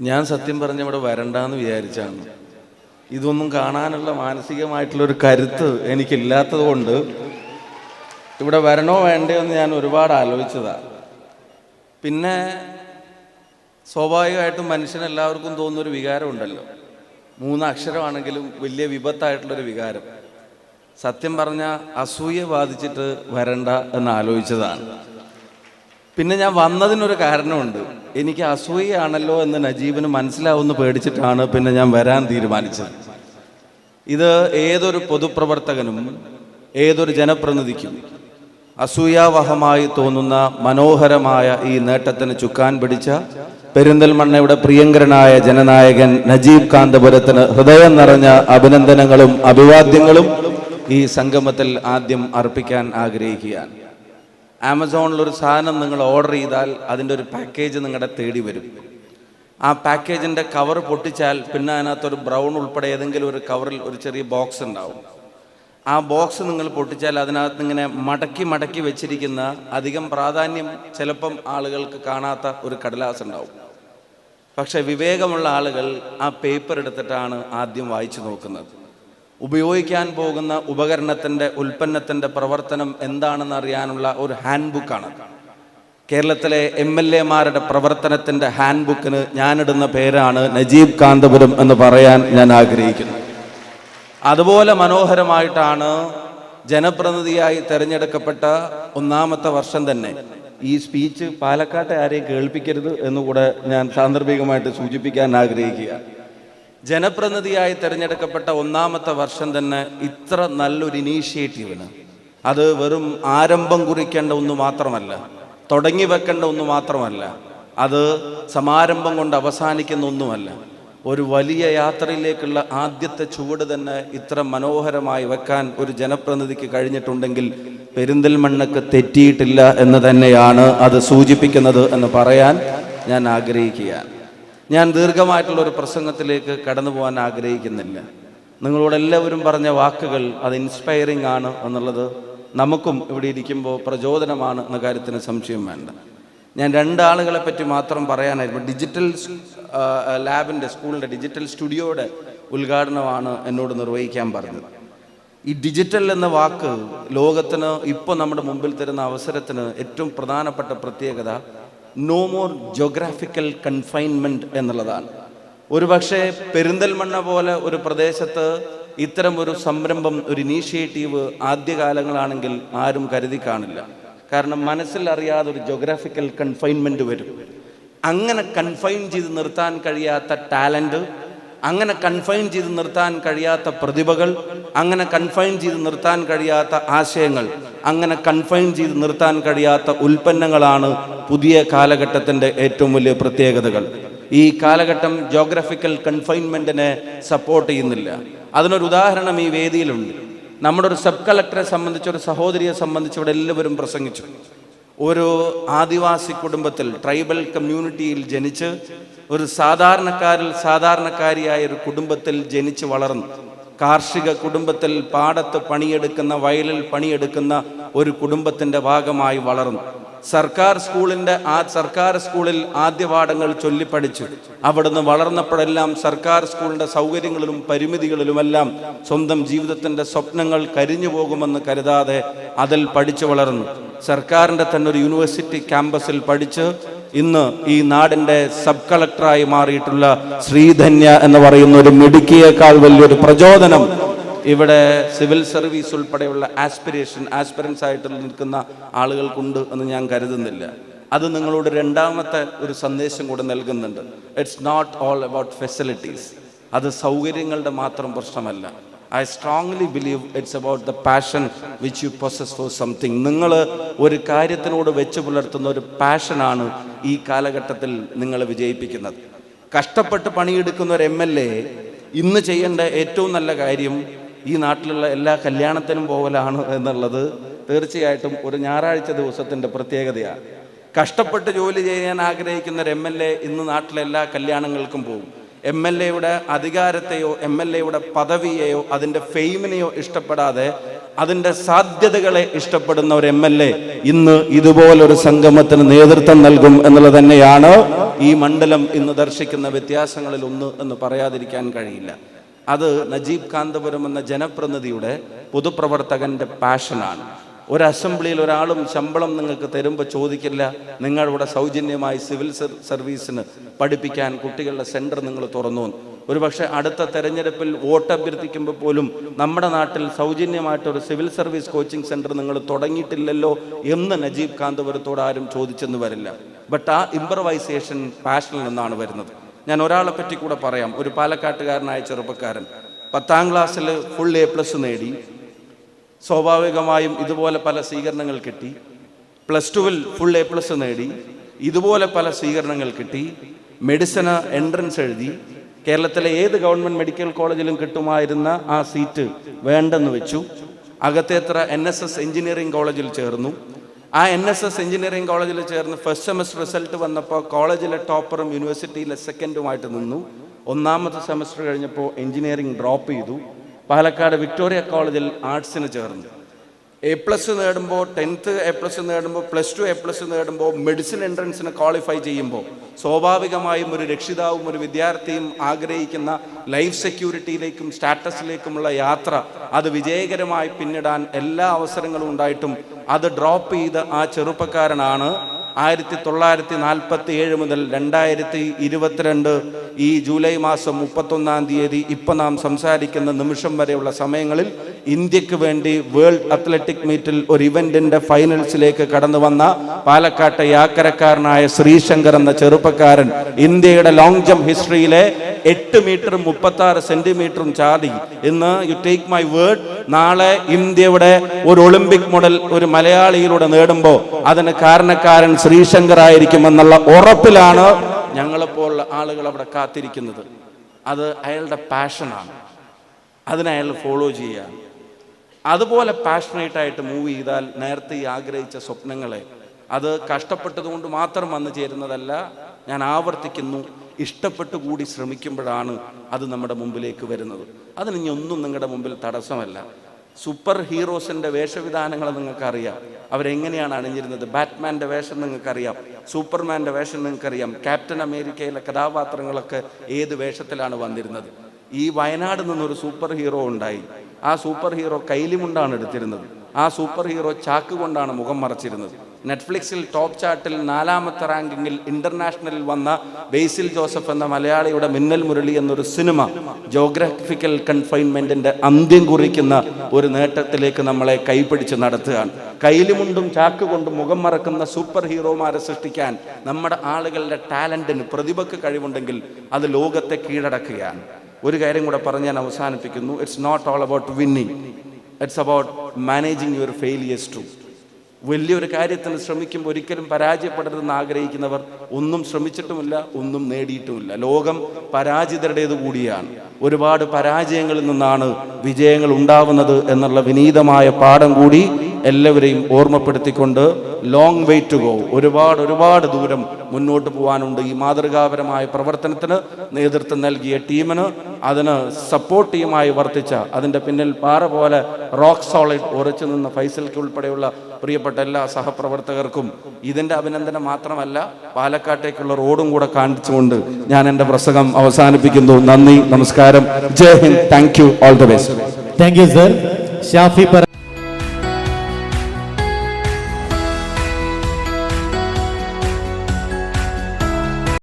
ഞാൻ സത്യം പറഞ്ഞ ഇവിടെ വരണ്ടെന്ന് വിചാരിച്ചാണ്. ഇതൊന്നും കാണാനുള്ള മാനസികമായിട്ടുള്ള ഒരു കരുത്ത് എനിക്കില്ലാത്തത് കൊണ്ട് ഇവിടെ വരണോ വേണ്ടയോ എന്ന് ഞാൻ ഒരുപാട് ആലോചിച്ചതാണ് പിന്നെ സ്വാഭാവികമായിട്ടും മനുഷ്യനെല്ലാവർക്കും തോന്നുന്നൊരു വികാരമുണ്ടല്ലോ. മൂന്ന് അക്ഷരമാണെങ്കിലും വലിയ വിപത്തായിട്ടുള്ളൊരു വികാരം. സത്യം പറഞ്ഞ അസൂയ ബാധിച്ചിട്ട് വരണ്ട എന്ന് ആലോചിച്ചതാണ്. പിന്നെ ഞാൻ വന്നതിനൊരു കാരണമുണ്ട്. എനിക്ക് അസൂയയാണല്ലോ എന്ന് നജീബിന് മനസ്സിലാവുമെന്ന് പേടിച്ചിട്ടാണ് പിന്നെ ഞാൻ വരാൻ തീരുമാനിച്ചത്. ഇത് ഏതൊരു പൊതുപ്രവർത്തകനും ഏതൊരു ജനപ്രതിനിധിക്കും അസൂയാവഹമായി തോന്നുന്ന മനോഹരമായ ഈ നേട്ടത്തിന് ചുക്കാൻ പിടിച്ച പെരിന്തൽമണ്ണയുടെ പ്രിയങ്കരനായ ജനനായകൻ നജീബ് കാന്തപുരത്തിന് ഹൃദയം നിറഞ്ഞ അഭിനന്ദനങ്ങളും അഭിവാദ്യങ്ങളും ഈ സംഗമത്തിൽ ആദ്യം അർപ്പിക്കാൻ ആഗ്രഹിക്കുകയാണ്. ആമസോണിൽ ഒരു സാധനം നിങ്ങൾ ഓർഡർ ചെയ്താൽ അതിന്റെ ഒരു പാക്കേജ് നിങ്ങളുടെ തേടി വരും. ആ പാക്കേജിന്റെ കവർ പൊട്ടിച്ചാൽ പിന്നെ അതിനകത്തൊരു ബ്രൗൺ ഉൾപ്പെടെ ഏതെങ്കിലും ഒരു കവറിൽ ഒരു ചെറിയ ബോക്സ് ഉണ്ടാവും. ആ ബോക്സ് നിങ്ങൾ പൊട്ടിച്ചാൽ അതിനകത്ത് ഇങ്ങനെ മടക്കി മടക്കി വെച്ചിരിക്കുന്ന അധികം പ്രാധാന്യം ചിലപ്പം ആളുകൾക്ക് കാണാത്ത ഒരു കടലാസ് ഉണ്ടാവും. പക്ഷെ വിവേകമുള്ള ആളുകൾ ആ പേപ്പർ എടുത്തിട്ടാണ് ആദ്യം വായിച്ചു നോക്കുന്നത്. ഉപയോഗിക്കാൻ പോകുന്ന ഉപകരണത്തിന്റെ ഉൽപ്പന്നത്തിന്റെ പ്രവർത്തനം എന്താണെന്ന് അറിയാനുള്ള ഒരു ഹാൻഡ് ബുക്കാണ് കേരളത്തിലെ എം എൽ എമാരുടെ പ്രവർത്തനത്തിന്റെ ഹാൻഡ് ബുക്കിന് ഞാനിടുന്ന പേരാണ് നജീബ് കാന്തപുരം എന്ന് പറയാൻ ഞാൻ ആഗ്രഹിക്കുന്നു. അതുപോലെ മനോഹരമായിട്ടാണ് ജനപ്രതിനിധിയായി തെരഞ്ഞെടുക്കപ്പെട്ട ഒന്നാമത്തെ വർഷം തന്നെ. ഈ സ്പീച്ച് പാലക്കാട്ടെ ആരെയും കേൾപ്പിക്കരുത് എന്നുകൂടെ ഞാൻ സാന്ദർഭികമായിട്ട് സൂചിപ്പിക്കാൻ ആഗ്രഹിക്കുക ജനപ്രതിനിധിയായി തിരഞ്ഞെടുക്കപ്പെട്ട ഒന്നാമത്തെ വർഷം തന്നെ ഇത്ര നല്ലൊരു ഇനീഷ്യേറ്റീവിന് അത് വെറും ആരംഭം കുറിക്കേണ്ട ഒന്ന് മാത്രമല്ല തുടങ്ങി വെക്കേണ്ട ഒന്ന് മാത്രമല്ല അത് സമാരംഭം കൊണ്ട് അവസാനിക്കുന്ന ഒന്നുമല്ല. ഒരു വലിയ യാത്രയിലേക്കുള്ള ആദ്യത്തെ ചുവട് തന്നെ ഇത്ര മനോഹരമായി വെക്കാൻ ഒരു ജനപ്രതിനിധിക്ക് കഴിഞ്ഞിട്ടുണ്ടെങ്കിൽ പെരിന്തൽമണ്ണക്ക് തെറ്റിയിട്ടില്ല എന്ന് തന്നെയാണ് അത് സൂചിപ്പിക്കുന്നത് എന്ന് പറയാൻ ഞാൻ ആഗ്രഹിക്കുകയാണ്. ഞാൻ ദീർഘമായിട്ടുള്ള ഒരു പ്രസംഗത്തിലേക്ക് കടന്നു പോകാൻ ആഗ്രഹിക്കുന്നില്ല. നിങ്ങളോട് എല്ലാവരും പറഞ്ഞ വാക്കുകൾ അത് ഇൻസ്പയറിംഗ് ആണ് എന്നുള്ളത് നമുക്കും ഇവിടെ ഇരിക്കുമ്പോൾ പ്രചോദനമാണ് എന്ന കാര്യത്തിന് സംശയം വേണ്ട. ഞാൻ രണ്ടാളുകളെ പറ്റി മാത്രം പറയാനായിരുന്നു. ഡിജിറ്റൽ ലാബിന്റെ സ്കൂളിന്റെ ഡിജിറ്റൽ സ്റ്റുഡിയോയുടെ ഉദ്ഘാടനമാണ് എന്നോട് നിർവഹിക്കാൻ പറഞ്ഞത്. ഈ ഡിജിറ്റൽ എന്ന വാക്ക് ലോകത്തിന് ഇപ്പോൾ നമ്മുടെ മുമ്പിൽ തരുന്ന അവസരത്തിന് ഏറ്റവും പ്രധാനപ്പെട്ട പ്രത്യേകത നോ മോർ ജോഗ്രാഫിക്കൽ കൺഫൈൻമെന്റ് എന്നുള്ളതാണ്. ഒരുപക്ഷെ പെരിന്തൽമണ്ണ പോലെ ഒരു പ്രദേശത്ത് ഇത്തരം ഒരു സംരംഭം ഒരു ഇനീഷ്യേറ്റീവ് ആദ്യകാലങ്ങളാണെങ്കിൽ ആരും കരുതി കാണില്ല. കാരണം മനസ്സിൽ അറിയാതെ ഒരു ജോഗ്രാഫിക്കൽ കൺഫൈൻമെന്റ് വരും. അങ്ങനെ കൺഫൈൻ ചെയ്ത് നിർത്താൻ കഴിയാത്ത ടാലന്റ് അങ്ങനെ കൺഫൈൻ ചെയ്ത് നിർത്താൻ കഴിയാത്ത പ്രതിഭകൾ അങ്ങനെ കൺഫൈൻ ചെയ്ത് നിർത്താൻ കഴിയാത്ത ആശയങ്ങൾ അങ്ങനെ കൺഫൈൻ ചെയ്ത് നിർത്താൻ കഴിയാത്ത ഉൽപ്പന്നങ്ങളാണ് പുതിയ കാലഘട്ടത്തിന്റെ ഏറ്റവും വലിയ പ്രത്യേകതകൾ. ഈ കാലഘട്ടം ജോഗ്രഫിക്കൽ കൺഫൈൻമെന്റിനെ സപ്പോർട്ട് ചെയ്യുന്നില്ല. അതിനൊരു ഉദാഹരണം ഈ വേദിയിലുണ്ട്. നമ്മുടെ ഒരു സബ് കളക്ടറെ സംബന്ധിച്ച് ഒരു സഹോദരിയെ സംബന്ധിച്ച് ഇവിടെ എല്ലാവരും പ്രസംഗിച്ചു. ഒരു ആദിവാസി കുടുംബത്തിൽ ട്രൈബൽ കമ്മ്യൂണിറ്റിയിൽ ജനിച്ച് ഒരു സാധാരണക്കാരിൽ സാധാരണക്കാരിയായ ഒരു കുടുംബത്തിൽ ജനിച്ച് വളർന്നു. കാർഷിക കുടുംബത്തിൽ പാടത്ത് പണിയെടുക്കുന്ന വയലിൽ പണിയെടുക്കുന്ന ഒരു കുടുംബത്തിന്റെ ഭാഗമായി വളർന്നു. സർക്കാർ സ്കൂളിന്റെ ആ സർക്കാർ സ്കൂളിൽ ആദ്യ പാഠങ്ങൾ ചൊല്ലിപ്പഠിച്ചു അവിടുന്ന് വളർന്നപ്പോഴെല്ലാം സർക്കാർ സ്കൂളിന്റെ സൗകര്യങ്ങളിലും പരിമിതികളിലുമെല്ലാം സ്വന്തം ജീവിതത്തിന്റെ സ്വപ്നങ്ങൾ കരിഞ്ഞു പോകുമെന്ന് കരുതാതെ അതിൽ പഠിച്ചു വളർന്നു. സർക്കാരിന്റെ തന്നെ ഒരു യൂണിവേഴ്സിറ്റി ക്യാമ്പസിൽ പഠിച്ച് ഇന്ന് ഈ നാടിന്റെ സബ് കളക്ടറായി മാറിയിട്ടുള്ള ശ്രീധന്യ എന്ന് പറയുന്ന ഒരു മിടുക്കിയേക്കാൾ വലിയൊരു പ്രചോദനം ഇവിടെ സിവിൽ സർവീസ് ഉൾപ്പെടെയുള്ള ആസ്പിരേഷൻ ആസ്പിറൻസ് ആയിട്ട് നിൽക്കുന്ന ആളുകൾക്കുണ്ട് എന്ന് ഞാൻ കരുതുന്നില്ല. അത് നിങ്ങളോട് രണ്ടാമത്തെ ഒരു സന്ദേശം കൂടെ നൽകുന്നുണ്ട്. It's not all about facilities അത് സൗകര്യങ്ങളുടെ മാത്രം പ്രശ്നമല്ല. I strongly believe it's about the passion which you process for something നിങ്ങൾ ഒരു കാര്യത്തിനോട് വെച്ച് പുലർത്തുന്ന ഒരു പാഷനാണ് ഈ കാലഘട്ടത്തിൽ നിങ്ങൾ വിജയിപ്പിക്കുന്നത്. കഷ്ടപ്പെട്ട് പണിയെടുക്കുന്ന ഒരു എം എൽ എ ഇന്ന് ചെയ്യേണ്ട ഏറ്റവും നല്ല കാര്യം ഈ നാട്ടിലുള്ള എല്ലാ കല്യാണത്തിനും പോകലാണ് എന്നുള്ളത് തീർച്ചയായിട്ടും ഒരു ഞായറാഴ്ച ദിവസത്തിന്റെ പ്രത്യേകതയാണ്. കഷ്ടപ്പെട്ട് ജോലി ചെയ്യാൻ ആഗ്രഹിക്കുന്ന ഒരു എം എൽ എ ഇന്ന് നാട്ടിലെ എല്ലാ കല്യാണങ്ങൾക്കും പോകും എം എൽ എയുടെ അധികാരത്തെയോ എം എൽ എയുടെ പദവിയെയോ അതിന്റെ ഫെയിമിനെയോ ഇഷ്ടപ്പെടാതെ അതിന്റെ സാധ്യതകളെ ഇഷ്ടപ്പെടുന്ന ഒരു എം എൽ എ ഇന്ന് ഇതുപോലൊരു സംഗമത്തിന് നേതൃത്വം നൽകും എന്നുള്ളത് തന്നെയാണ് ഈ മണ്ഡലം ഇന്ന് ദർശിക്കുന്ന വ്യത്യാസങ്ങളിൽ ഒന്ന് എന്ന് പറയാതിരിക്കാൻ കഴിയില്ല. അത് നജീബ് കാന്തപുരം എന്ന ജനപ്രതിനിധിയുടെ പൊതുപ്രവർത്തകന്റെ പാഷനാണ്. ഒരു അസംബ്ലിയിൽ ഒരാളും ശമ്പളം നിങ്ങൾക്ക് തരുമ്പോൾ ചോദിക്കില്ല നിങ്ങളിവിടെ സൗജന്യമായി സിവിൽ സർ- സർവീസിന് പഠിപ്പിക്കാൻ കുട്ടികളുടെ സെന്റർ നിങ്ങൾ തുറന്നു ഒരു ഒരുപക്ഷെ അടുത്ത തെരഞ്ഞെടുപ്പിൽ വോട്ട് അഭ്യർത്ഥിക്കുമ്പോൾ പോലും നമ്മുടെ നാട്ടിൽ സൗജന്യമായിട്ട് ഒരു സിവിൽ സർവീസ് കോച്ചിങ് സെന്റർ നിങ്ങൾ തുടങ്ങിയിട്ടില്ലല്ലോ എന്ന് നജീബ് കാന്തപുരത്തോട് ആരും ചോദിച്ചെന്ന് വരില്ല. ബട്ട് ആ ഇംപ്രവൈസേഷൻ പാഷനിൽ നിന്നാണ് വരുന്നത്. ഞാൻ ഒരാളെ പറ്റി കൂടെ പറയാം. ഒരു പാലക്കാട്ടുകാരനായ ചെറുപ്പക്കാരൻ. പത്താം ക്ലാസ്സിൽ ഫുൾ എ പ്ലസ് നേടി. സ്വാഭാവികമായും ഇതുപോലെ പല സ്വീകരണങ്ങൾ കിട്ടി. പ്ലസ് ടുവിൽ ഫുൾ എ പ്ലസ് നേടി. ഇതുപോലെ പല സ്വീകരണങ്ങൾ കിട്ടി. മെഡിസിന് എൻട്രൻസ് എഴുതി. കേരളത്തിലെ ഏത് ഗവൺമെന്റ് മെഡിക്കൽ കോളേജിലും കിട്ടുമായിരുന്ന ആ സീറ്റ് വേണ്ടെന്ന് വെച്ചു. Akathethara N S S engineering കോളേജിൽ ചേർന്നു. ആ എൻ എസ് എസ് എഞ്ചിനീയറിംഗ് കോളേജിൽ ചേർന്ന് ഫസ്റ്റ് സെമസ്റ്റർ റിസൾട്ട് വന്നപ്പോൾ കോളേജിലെ ടോപ്പറും യൂണിവേഴ്സിറ്റിയിലെ സെക്കൻഡുമായിട്ട് നിന്നു. ഒന്നാമത്തെ സെമസ്റ്റർ കഴിഞ്ഞപ്പോൾ എഞ്ചിനീയറിംഗ് ഡ്രോപ്പ് ചെയ്തു. പാലക്കാട് വിക്ടോറിയ കോളേജിൽ ആർട്സിന് ചേർന്നു. എ പ്ലസ് നേടുമ്പോൾ ടെൻത്ത് എ പ്ലസ് നേടുമ്പോൾ പ്ലസ് ടു എ പ്ലസ് നേടുമ്പോൾ മെഡിസിൻ എൻട്രൻസിന് ക്വാളിഫൈ ചെയ്യുമ്പോൾ സ്വാഭാവികമായും ഒരു രക്ഷിതാവും ഒരു വിദ്യാർത്ഥിയും ആഗ്രഹിക്കുന്ന ലൈഫ് സെക്യൂരിറ്റിയിലേക്കും സ്റ്റാറ്റസിലേക്കുമുള്ള യാത്ര അത് വിജയകരമായി പിന്നിടാൻ എല്ലാ അവസരങ്ങളും ഉണ്ടായിട്ടും അത് ഡ്രോപ്പ് ചെയ്ത ആ ചെറുപ്പക്കാരനാണ് ആയിരത്തി തൊള്ളായിരത്തി നാൽപ്പത്തി ഏഴ് മുതൽ രണ്ടായിരത്തി ഇരുപത്തിരണ്ട് ഈ ജൂലൈ മാസം മുപ്പത്തൊന്നാം തീയതി ഇപ്പം നാം സംസാരിക്കുന്ന നിമിഷം വരെയുള്ള സമയങ്ങളിൽ ഇന്ത്യയ്ക്ക് വേണ്ടി വേൾഡ് അത്ലറ്റിക് മീറ്റിൽ ഒരു ഇവന്റിന്റെ ഫൈനൽസിലേക്ക് കടന്നു വന്ന പാലക്കാട്ടെ യാക്കരക്കാരനായ ശ്രീശങ്കർ എന്ന ചെറുപ്പക്കാരൻ ഇന്ത്യയുടെ ലോങ് ജംപ് ഹിസ്റ്ററിയിലെ എട്ട് മീറ്ററും മുപ്പത്തി ആറ് സെന്റിമീറ്ററും ചാടി. ഇന്ന് യു ടേക്ക് മൈ വേർഡ് നാളെ ഇന്ത്യയുടെ ഒരു ഒളിമ്പിക് മെഡൽ ഒരു മലയാളിയിലൂടെ നേടുമ്പോൾ അതിന് കാരണക്കാരൻ ശ്രീശങ്കർ ആയിരിക്കുമെന്നുള്ള ഉറപ്പിലാണ് ഞങ്ങളെപ്പോലുള്ള ആളുകൾ അവിടെ കാത്തിരിക്കുന്നത്. അത് അയാളുടെ പാഷനാണ് അതിനെ അയാൾ ഫോളോ ചെയ്യുക. അതുപോലെ പാഷനേറ്റ് ആയിട്ട് മൂവ് ചെയ്താൽ നേരത്തെ ഈ ആഗ്രഹിച്ച സ്വപ്നങ്ങളെ അത് കഷ്ടപ്പെട്ടതുകൊണ്ട് മാത്രം വന്നു ചേരുന്നതല്ല ഞാൻ ആവർത്തിക്കുന്നു ഇഷ്ടപ്പെട്ടു കൂടി ശ്രമിക്കുമ്പോഴാണ് അത് നമ്മുടെ മുമ്പിലേക്ക് വരുന്നത്. അതിന് ഒന്നും നിങ്ങളുടെ മുമ്പിൽ തടസ്സമല്ല. സൂപ്പർ ഹീറോസിന്റെ വേഷവിധാനങ്ങൾ നിങ്ങൾക്കറിയാം. അവരെങ്ങനെയാണ് അണിഞ്ഞിരുന്നത്? ബാറ്റ്മാന്റെ വേഷം നിങ്ങൾക്കറിയാം. സൂപ്പർമാന്റെ വേഷം നിങ്ങൾക്കറിയാം. ക്യാപ്റ്റൻ അമേരിക്കയിലെ കഥാപാത്രങ്ങളൊക്കെ ഏത് വേഷത്തിലാണ് വന്നിരുന്നത്? ഈ വയനാട് നിന്നൊരു സൂപ്പർ ഹീറോ ഉണ്ടായി. ആ സൂപ്പർ ഹീറോ കൈലിമുണ്ടാണ് എടുത്തിരുന്നത്. ആ സൂപ്പർ ഹീറോ ചാക്ക് കൊണ്ടാണ് മുഖം മറച്ചിരുന്നത്. നെറ്റ്ഫ്ലിക്സിൽ ടോപ്പ് ചാർട്ടിൽ നാലാമത്തെ റാങ്കിങ്ങിൽ ഇന്റർനാഷണലിൽ വന്ന ബേസിൽ ജോസഫ് എന്ന മലയാളിയുടെ മിന്നൽ മുരളി എന്നൊരു സിനിമ ജോഗ്രഫിക്കൽ കൺഫൈൻമെന്റിന്റെ അന്ത്യം കുറിക്കുന്ന ഒരു നേട്ടത്തിലേക്ക് നമ്മളെ കൈപിടിച്ച് നടത്തുകയാണ്. കൈലിമുണ്ടും ചാക്ക് കൊണ്ടും മുഖം മറക്കുന്ന സൂപ്പർ ഹീറോമാരെ സൃഷ്ടിക്കാൻ നമ്മുടെ ആളുകളുടെ ടാലന്റിന് പ്രതിഭക്ക് കഴിവുണ്ടെങ്കിൽ അത് ലോകത്തെ കീഴടക്കുകയാണ്. ഒരു കാര്യം കൂടെ പറഞ്ഞ് ഞാൻ അവസാനിപ്പിക്കുന്നു. It's not all about winning it's about managing your failures to വലിയൊരു കാര്യത്തിന് ശ്രമിക്കുമ്പോൾ ഒരിക്കലും പരാജയപ്പെടരുതെന്ന് ആഗ്രഹിക്കുന്നവർ ഒന്നും ശ്രമിച്ചിട്ടുമില്ല ഒന്നും നേടിയിട്ടുമില്ല. ലോകം പരാജിതരുടേത് കൂടിയാണ്. ഒരുപാട് പരാജയങ്ങളിൽ നിന്നാണ് വിജയങ്ങൾ ഉണ്ടാവുന്നത് എന്നുള്ള വിനീതമായ പാഠം കൂടി എല്ലാവരെയും ഓർമ്മപ്പെടുത്തിക്കൊണ്ട് ലോങ് വേ ടു ഗോ ഒരുപാട് ഒരുപാട് ദൂരം മുന്നോട്ട് പോകാനുണ്ട് ഈ മാതൃകാപരമായ പ്രവർത്തനത്തിന് നേതൃത്വം നൽകിയ ടീമിന് അതിന് സപ്പോർട്ട് ടീമായി വർത്തിച്ച അതിന്റെ പിന്നിൽ പാറ പോലെ റോക്ക് സോളിഡ് ഉറച്ചു നിന്ന ഫൈസൽക്ക് ഉൾപ്പെടെയുള്ള പ്രിയപ്പെട്ട എല്ലാ സഹപ്രവർത്തകർക്കും ഇതിന്റെ അഭിനന്ദനം മാത്രമല്ല പാലക്കാട്ടേക്കുള്ള റോഡും കൂടെ കാണിച്ചുകൊണ്ട് ഞാൻ എന്റെ പ്രസംഗം അവസാനിപ്പിക്കുന്നു. നന്ദി നമസ്കാരം. Jai Hind. Thank you all the best thank you sir Shafi പറ